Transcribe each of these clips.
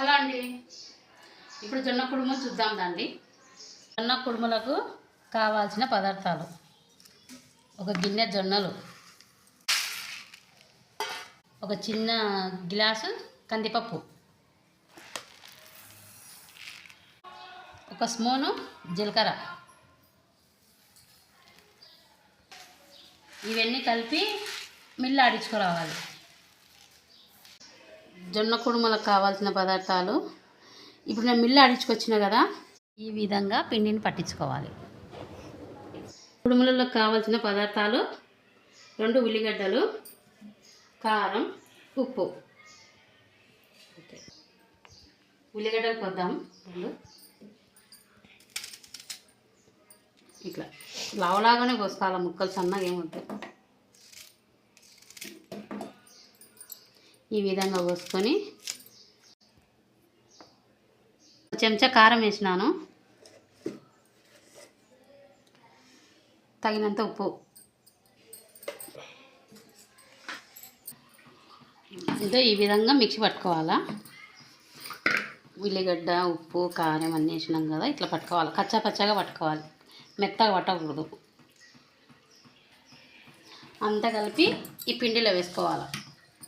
Hello అండి. ఇప్పుడు జొన్న కుడుము చూద్దాం రండి. జొన్న కుడుములకు కావాల్సిన పదార్థాలు. ఒక గిన్నె జొన్నలు. ఒక చిన్న గ్లాసు కందిపప్పు. ఒక స్పూను జీలకర్ర. ఇవన్నీ కలిపి మిల్లు ఆడించుకురావాలి. జొన్న కుడుములకు కావాల్సిన పదార్థాలు. ఇప్పుడు నేను మిల్లు ఆడించుకొచ్చిన కదా ఈ విధంగా పిండిని పట్టించుకోవాలి. కుడుములలో కావాల్సిన పదార్థాలు రెండు ఉల్లిగడ్డలు కారం ఉప్పు. ఉల్లిగడ్డలు కొద్దాం. రెండు. ఇట్లా. లావలాగానే కోసుకోవాలి ముక్కలు సన్నగా ఏమవుతాయి ఈ విధంగా పోసుకొని చెంచా కారం వేసినాను. తగినంత ఉప్పు. అంటే ఈ విధంగా మిక్సీ పట్టుకోవాలా? ఉల్లిగడ్డ ఉప్పు కారం అన్నీ వేసినాం కదా ఇట్లా పట్టుకోవాలి. కచ్చా పచ్చగా పట్టుకోవాలి. మెత్తగా పట్టకూడదు. అంతా కలిపి ఈ పిండిలో వేసుకోవాలి?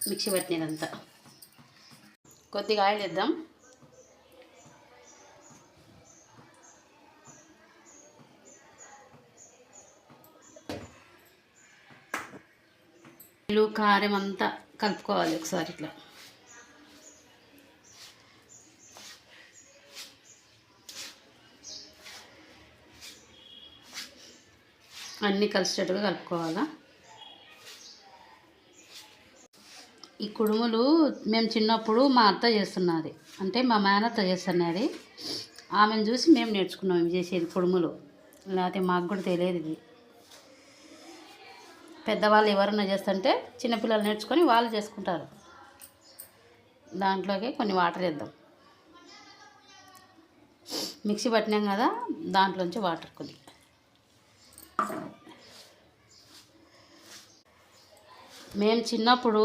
మిక్సీ పట్టినదంతా. కొద్దిగా ఆయిల్ వేద్దాం. ఇల్లు కారం అంతా కలుపుకోవాలి ఒకసారి ఇట్లా. అన్నీ కలిసేటట్టుగా కలుపుకోవాలా? ఈ కుడుములు మేము చిన్నప్పుడు మా అత్త చేస్తున్నది. అంటే మా మేనత్త చేస్తున్నది. ఆమెను చూసి మేము నేర్చుకున్నాం ఇవి చేసేది కుడుములు. లేకపోతే మాకు కూడా తెలియదు ఇది. పెద్దవాళ్ళు ఎవరన్నా చేస్తుంటే చిన్నపిల్లలు నేర్చుకొని వాళ్ళు చేసుకుంటారు. దాంట్లోకి కొన్ని వాటర్ వేద్దాం. మిక్సీ పట్టినాం కదా దాంట్లోంచి వాటర్ కొన్ని మేము చిన్నప్పుడు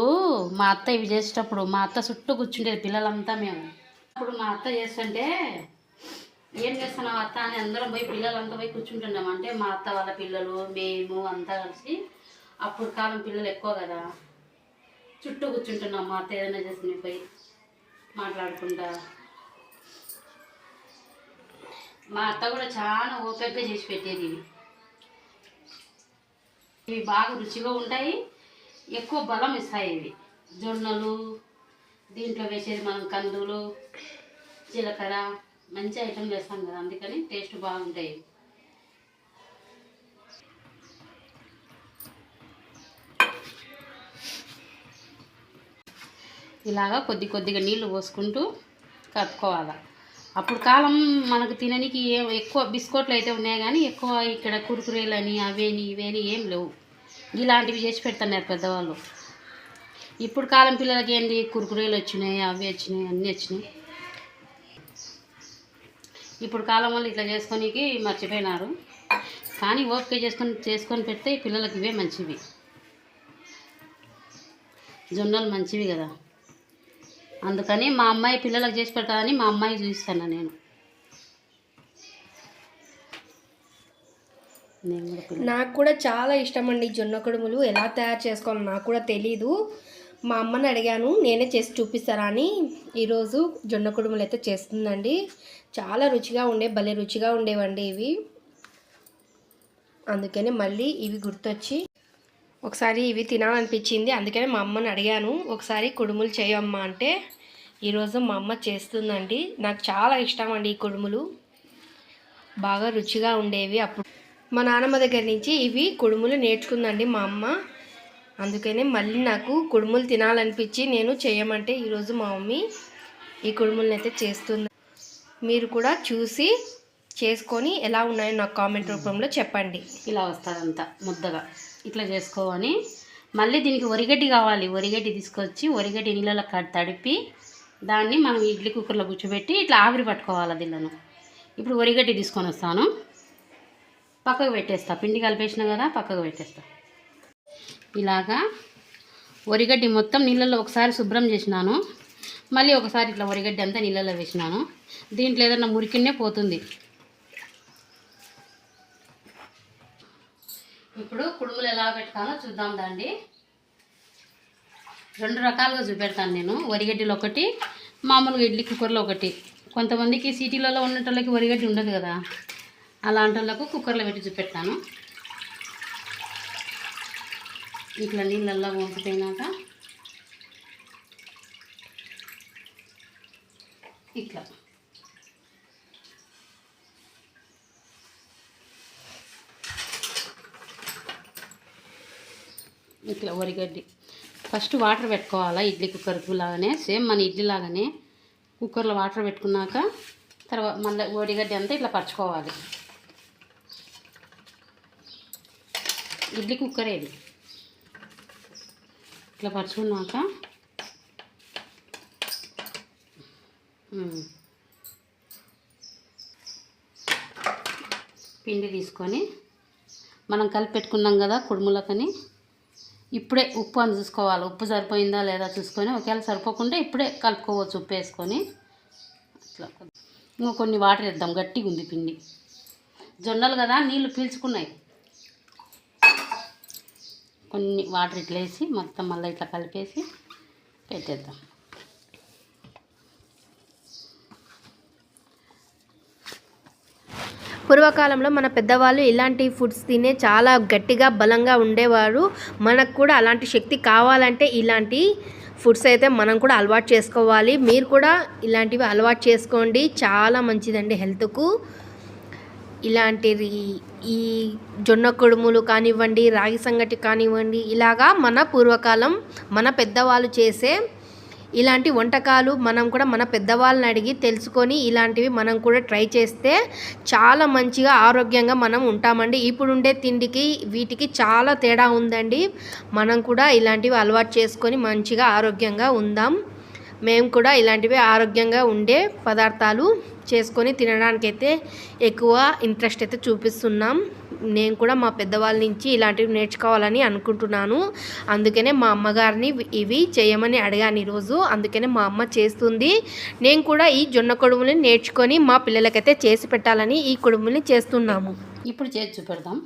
మా అత్త ఇవి చేసేటప్పుడు మా అత్త చుట్టూ కూర్చుండేది పిల్లలంతా మేము. అప్పుడు మా అత్త చేస్తుంటే ఏం చేస్తున్నావు అత్త? అని అందరం పోయి పిల్లలంతా పోయి కూర్చుంటున్నాం అంటే మా అత్త వాళ్ళ పిల్లలు మేము అంతా కలిసి అప్పుడు కాలం పిల్లలు ఎక్కువ కదా. చుట్టూ కూర్చుంటున్నాం మా అత్త ఏదైనా చేసింది పోయి మాట్లాడుకుంటా. మా అత్త కూడా చాలా ఓపికగా చేసి పెట్టేది. ఇవి బాగా రుచిగా ఉంటాయి. ఎక్కువ బలం ఇస్తాయి ఇవి జొన్నలు దీంట్లో వేసేది మనం కందులు జీలకర్ర మంచి ఐటమ్ వేస్తాం కదా అందుకని టేస్ట్ బాగుంటాయి. ఇలాగా కొద్ది కొద్దిగా నీళ్ళు పోసుకుంటూ కలుపుకోవాలి. అప్పుడు కాలం మనకు తిననికి ఏ ఎక్కువ బిస్కెట్లు అయితే ఉన్నాయి కానీ ఎక్కువ ఇక్కడ కురుకురేలని అవేని ఇవేని ఏం లేవు. ఇలాంటివి చేసి పెడుతున్నారు పెద్దవాళ్ళు. ఇప్పుడు కాలం పిల్లలకి ఏంటి కురుకురేలు వచ్చినాయి అవి వచ్చినాయి అన్నీ వచ్చినాయి. ఇప్పుడు కాలం వాళ్ళు ఇట్లా చేసుకోనికి మర్చిపోయినారు. కానీ ఓపిక చేసుకొని చేసుకొని పెడితే పిల్లలకి ఇవే మంచివి. జొన్నలు మంచివి కదా. అందుకని మా అమ్మాయి పిల్లలకు చేసి పెడతానని మా అమ్మాయి చూపిస్తాను నేను. నాకు కూడా చాలా ఇష్టం అండి జొన్న కుడుములు. ఎలా తయారు చేసుకోవాలో నాకు కూడా తెలీదు. మా అమ్మని అడిగాను నేనే చేసి చూపిస్తారా అని. ఈరోజు జొన్న కుడుములు అయితే చేస్తుందండి. చాలా రుచిగా ఉండే భలే రుచిగా ఉండేవండి ఇవి. అందుకని మళ్ళీ ఇవి గుర్తొచ్చి ఒకసారి ఇవి తినాలనిపించింది. అందుకని మా అమ్మని అడిగాను ఒకసారి కుడుములు చేయమ్మా అంటే. ఈరోజు మా అమ్మ చేస్తుందండి. నాకు చాలా ఇష్టం అండి ఈ కుడుములు. బాగా రుచిగా ఉండేవి అప్పుడు. మా నాన్నమ్మ దగ్గర నుంచి ఇవి కుడుములు నేర్చుకుందండి మా అమ్మ. అందుకనే మళ్ళీ నాకు కుడుములు తినాలనిపించి నేను చేయమంటే ఈరోజు మా మమ్మీ ఈ కుడుములను అయితే చేస్తుంది. మీరు కూడా చూసి చేసుకొని ఎలా ఉన్నాయో నాకు కామెంట్ రూపంలో చెప్పండి. ఇలా వస్తుందంతా ముద్దగా. ఇట్లా చేసుకోవని మళ్ళీ దీనికి ఒరిగడ్డి కావాలి. ఒరిగడ్డి తీసుకొచ్చి ఒరిగడ్డి నీళ్ళలో కట్ తడిపి దాన్ని మనం ఇడ్లీ కుక్కర్లో కూర్చోబెట్టి ఇట్లా ఆవిరి పట్టుకోవాలి దీళ్ళను ఇప్పుడు ఒరిగడ్డి తీసుకొని వస్తాను. పక్కకు పెట్టేస్తా. పిండి కలిపేసిన కదా పక్కకు పెట్టేస్తా. ఇలాగా వరిగడ్డి మొత్తం నీళ్ళల్లో ఒకసారి శుభ్రం చేసినాను. మళ్ళీ ఒకసారి ఇట్లా వరిగడ్డి అంతా నీళ్ళలో వేసినాను. దీంట్లో ఏదన్నా మురికినే పోతుంది. ఇప్పుడు కుడుములు ఎలా పెట్టుతానో చూద్దాం దాండి రెండు రకాలుగా చూపెడతాను నేను. వరిగడ్డిలో ఒకటి మామూలుగా ఇడ్లీ కుక్కర్లో ఒకటి. కొంతమందికి సిటీలలో ఉన్నటోళ్ళకి వరిగడ్డి ఉండదు కదా. అలాంటి వాళ్ళకు కుక్కర్లో పెట్టి చూపెట్టాను ఇట్లా నీళ్ళల్లో వంపుతైనాక ఇట్లా. ఇట్లా వరిగడ్డి ఫస్ట్ వాటర్ పెట్టుకోవాలా ఇడ్లీ కుక్కర్కు లాగానే సేమ్ మన ఇడ్లీ లాగానే కుక్కర్లో వాటర్ పెట్టుకున్నాక తర్వాత మళ్ళీ వరిగడ్డి అంతా ఇట్లా పరుచుకోవాలి. ఇడ్లీ కుక్కర్ ఇది. ఇట్లా పరుచుకున్నాక పిండి తీసుకొని మనం కలిపి పెట్టుకున్నాం కదా కుడుములకని ఇప్పుడే ఉప్పు అని చూసుకోవాలి. ఉప్పు సరిపోయిందా లేదా చూసుకొని ఒకవేళ సరిపోకుండా ఇప్పుడే కలుపుకోవచ్చు ఉప్పు వేసుకొని. అట్లా. ఇంకా కొన్ని వాటర్ వేద్దాం. గట్టిగా ఉంది పిండి. జొన్నలు కదా నీళ్ళు పీల్చుకున్నాయి. కొన్ని వాటర్ ఇట్లా వేసి మొత్తం మళ్ళీ ఇట్లా కలిపేసి పెట్టేద్దాం. పూర్వకాలంలో మన పెద్దవాళ్ళు ఇలాంటి ఫుడ్స్ తినే చాలా గట్టిగా బలంగా ఉండేవారు. మనకు కూడా అలాంటి శక్తి కావాలంటే ఇలాంటి ఫుడ్స్ అయితే మనం కూడా అలవాటు చేసుకోవాలి. మీరు కూడా ఇలాంటివి అలవాటు చేసుకోండి. చాలా మంచిదండి హెల్త్కు. ఇలాంటివి ఈ జొన్న కుడుములు కానివ్వండి రాగి సంగటి కానివ్వండి ఇలాగా మన పూర్వకాలం మన పెద్దవాళ్ళు చేసే ఇలాంటి వంటకాలు మనం కూడా మన పెద్దవాళ్ళని అడిగి తెలుసుకొని ఇలాంటివి మనం కూడా ట్రై చేస్తే చాలా మంచిగా ఆరోగ్యంగా మనం ఉంటామండి. ఇప్పుడు ఉండే తిండికి వీటికి చాలా తేడా ఉందండి. మనం కూడా ఇలాంటివి అలవాటు చేసుకొని మంచిగా ఆరోగ్యంగా ఉందాం. మేము కూడా ఇలాంటివి ఆరోగ్యంగా ఉండే పదార్థాలు చేసుకొని తినడానికైతే ఎక్కువ ఇంట్రెస్ట్ అయితే చూపిస్తున్నాం. నేను కూడా మా పెద్దవాళ్ళ నుంచి ఇలాంటివి నేర్చుకోవాలని అనుకుంటున్నాను. అందుకనే మా అమ్మగారిని ఇవి చేయమని అడిగాను ఈరోజు. అందుకనే మా అమ్మ చేస్తుంది. నేను కూడా ఈ జొన్న కొడుముని నేర్చుకొని మా పిల్లలకైతే చేసి పెట్టాలని ఈ కొడుముని చేస్తున్నాము. ఇప్పుడు చేసి చూపెడదాం.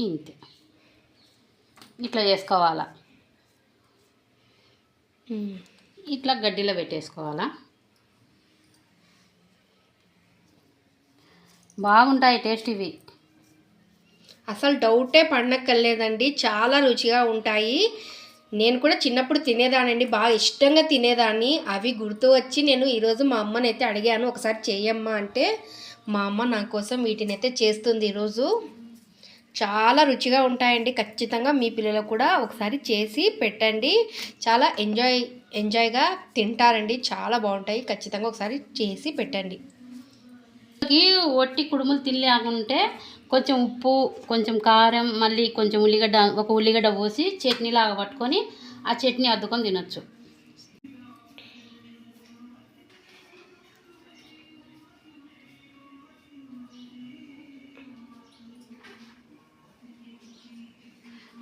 ఇంతే. ఇట్లా చేసుకోవాలా? ఇట్లా గడ్డిలో పెట్టేసుకోవాలా? బాగుంటాయి టేస్ట్ ఇవి. అసలు డౌటే పడనక్కర్లేదండి. చాలా రుచిగా ఉంటాయి. నేను కూడా చిన్నప్పుడు తినేదానండి. బాగా ఇష్టంగా తినేదాన్ని. అవి గుర్తు వచ్చి నేను ఈరోజు మా అమ్మని అయితే అడిగాను. ఒకసారి చెయ్యమ్మా అంటే మా అమ్మ నా కోసం వీటిని అయితే చేస్తుంది ఈరోజు. చాలా రుచిగా ఉంటాయండి. ఖచ్చితంగా మీ పిల్లలకు కూడా ఒకసారి చేసి పెట్టండి. చాలా ఎంజాయ్ ఎంజాయ్గా తింటారండి. చాలా బాగుంటాయి. ఖచ్చితంగా ఒకసారి చేసి పెట్టండి. ఒట్టి కుడుములు తినలేకుంటే కొంచెం ఉప్పు కొంచెం కారం మళ్ళీ కొంచెం ఉల్లిగడ్డ ఒక ఉల్లిగడ్డ పోసి చట్నీలాగా పట్టుకొని ఆ చట్నీ అద్దుకొని తినొచ్చు.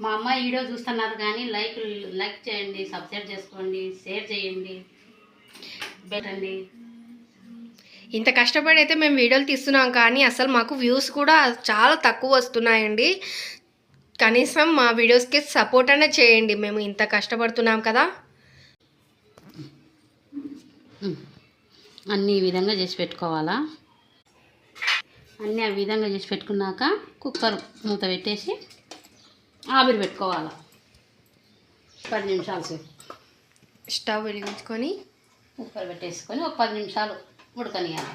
మా అమ్మ వీడియో చూస్తున్నారు కానీ లైక్ లైక్ చేయండి సబ్స్క్రైబ్ చేసుకోండి షేర్ చేయండి. పెట్టండి. ఇంత కష్టపడి అయితే మేము వీడియోలు తీస్తున్నాం కానీ అసలు మాకు వ్యూస్ కూడా చాలా తక్కువ వస్తున్నాయండి. కనీసం మా వీడియోస్కి సపోర్ట్ అనే చేయండి మేము ఇంత కష్టపడుతున్నాం కదా. అన్ని ఈ విధంగా చేసి పెట్టుకోవాలా? అన్నీ ఆ విధంగా చేసి పెట్టుకున్నాక కుక్కర్ మూత పెట్టేసి ఆవిరి పెట్టుకోవాలా? పది నిమిషాలు సేపు. స్టవ్ వెలిగించుకొని కుక్కర్ పెట్టేసుకొని ఒక పది నిమిషాలు ఉడకనియాలి.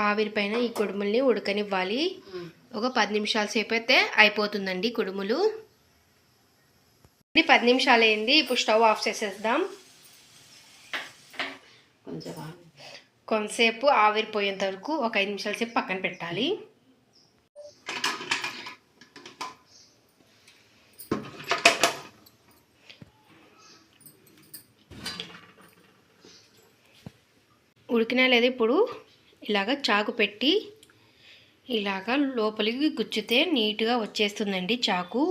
ఆవిరి పైన ఈ కుడుముల్ని ఉడకనివ్వాలి. ఒక పది నిమిషాల సేపు అయితే అయిపోతుందండి కుడుములు. పది నిమిషాలు అయింది. ఇప్పుడు స్టవ్ ఆఫ్ చేసేద్దాం. కొంచెం. కొంతసేపు ఆవిరిపోయేంత వరకు ఒక ఐదు నిమిషాల సేపు పక్కన పెట్టాలి. ఉడికినా లేదా ఇప్పుడు ఇలాగ చాకు పెట్టి ఇలాగ లోపలికి గుచ్చితే నీట్గా వచ్చేస్తుందండి చాకు.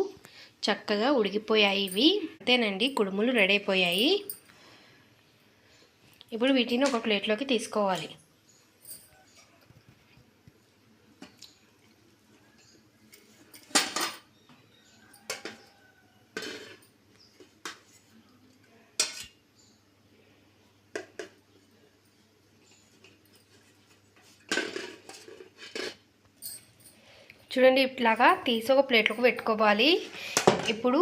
చక్కగా ఉడికిపోయాయి ఇవి. అంతేనండి కుడుములు రెడీ అయిపోయాయి. ఇప్పుడు వీటిని ఒక ప్లేట్లోకి తీసుకోవాలి. చూడండి ఇట్లాగా తీసి ఒక ప్లేట్లోకి పెట్టుకోవాలి. ఇప్పుడు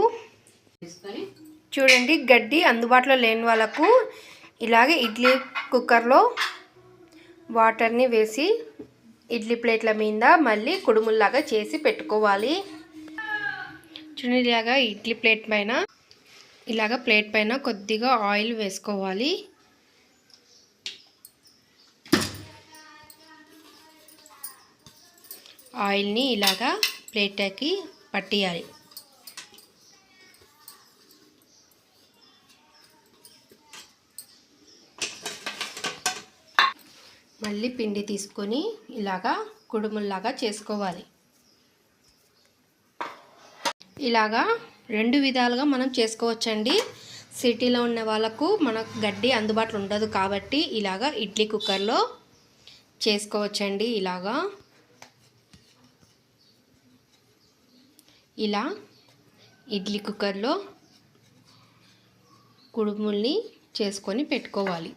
చూడండి గడ్డి అందుబాటులో లేని వాళ్ళకు ఇలాగే ఇడ్లీ కుక్కర్లో వాటర్ని వేసి ఇడ్లీ ప్లేట్ల మీద మళ్ళీ కుడుముల్లాగా చేసి పెట్టుకోవాలి. చూడండి ఇలాగా ఇడ్లీ ప్లేట్ పైన ఇలాగ ప్లేట్ పైన కొద్దిగా ఆయిల్ వేసుకోవాలి. ఆయిల్ని ఇలాగా ప్లేట్కి పట్టియాలి. మళ్ళీ పిండి తీసుకొని ఇలాగా కుడుముల్లాగా చేసుకోవాలి. ఇలాగా రెండు విధాలుగా మనం చేసుకోవచ్చండి. సిటీలో ఉన్న వాళ్ళకు మనకు గడ్డి అందుబాటులో ఉండదు కాబట్టి ఇలాగా ఇడ్లీ కుక్కర్లో చేసుకోవచ్చండి ఇలాగా. ఇలా ఇడ్లీ కుక్కర్లో కుడుముల్ని చేసుకొని పెట్టుకోవాలి.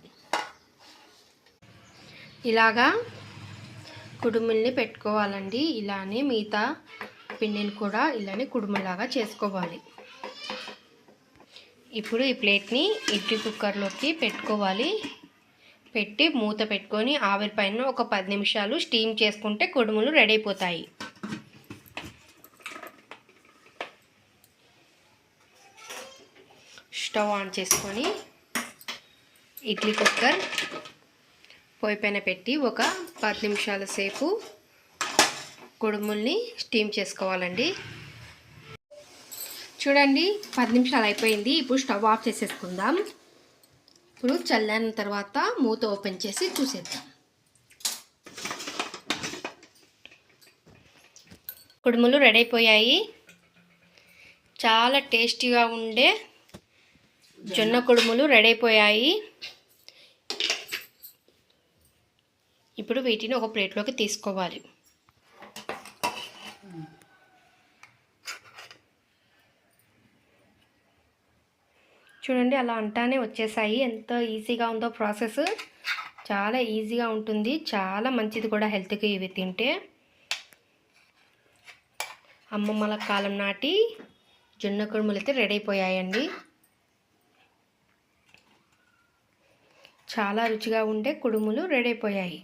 ఇలాగా కుడుముల్ని పెట్టుకోవాలండి. ఇలానే మిగతా పిండిని కూడా ఇలానే కుడుములాగా చేసుకోవాలి. ఇప్పుడు ఈ ప్లేట్ని ఇడ్లీ కుక్కర్లోకి పెట్టుకోవాలి. పెట్టి మూత పెట్టుకొని ఆవిరి పైన ఒక పది నిమిషాలు స్టీమ్ చేసుకుంటే కుడుములు రెడీ అయిపోతాయి. స్టవ్ ఆన్ చేసుకొని ఇడ్లీ కుక్కర్ పొయ్యి పైన పెట్టి ఒక పది నిమిషాల సేపు కుడుముల్ని స్టీమ్ చేసుకోవాలండి. చూడండి పది నిమిషాలు అయిపోయింది. ఇప్పుడు స్టవ్ ఆఫ్ చేసేసుకుందాం. ఇప్పుడు చల్లారిన తర్వాత మూత ఓపెన్ చేసి చూసేద్దాం. కుడుములు రెడీ అయిపోయాయి. చాలా టేస్టీగా ఉండే జొన్న కుడుములు రెడీ అయిపోయాయి. ఇప్పుడు వీటిని ఒక ప్లేట్లోకి తీసుకోవాలి. చూడండి అలా అంటానే వచ్చేసాయి. ఎంత ఈజీగా ఉందో ప్రాసెస్ చాలా ఈజీగా ఉంటుంది. చాలా మంచిది కూడా హెల్త్కి ఇవి తింటే. అమ్మమ్మల కాలం నాటి జొన్న కుడుములు అయితే రెడీ అయిపోయాయండి. చాలా రుచిగా ఉండే కుడుములు రెడీ అయిపోయాయి.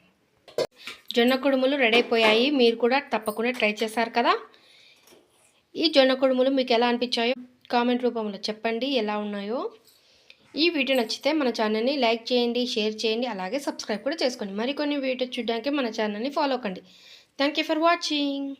జొన్న కుడుములు రెడీ అయిపోయాయి. మీరు కూడా తప్పకుండా ట్రై చేశారు కదా? ఈ జొన్న కుడుములు మీకు ఎలా అనిపించాయో కామెంట్ రూపంలో చెప్పండి. ఎలా ఉన్నాయో? ఈ వీడియో నచ్చితే మన ఛానల్ని లైక్ చేయండి షేర్ చేయండి అలాగే సబ్స్క్రైబ్ కూడా చేసుకోండి. మరికొన్ని వీడియో చూడడానికి మన ఛానల్ని ఫాలో కండి. Thank you for watching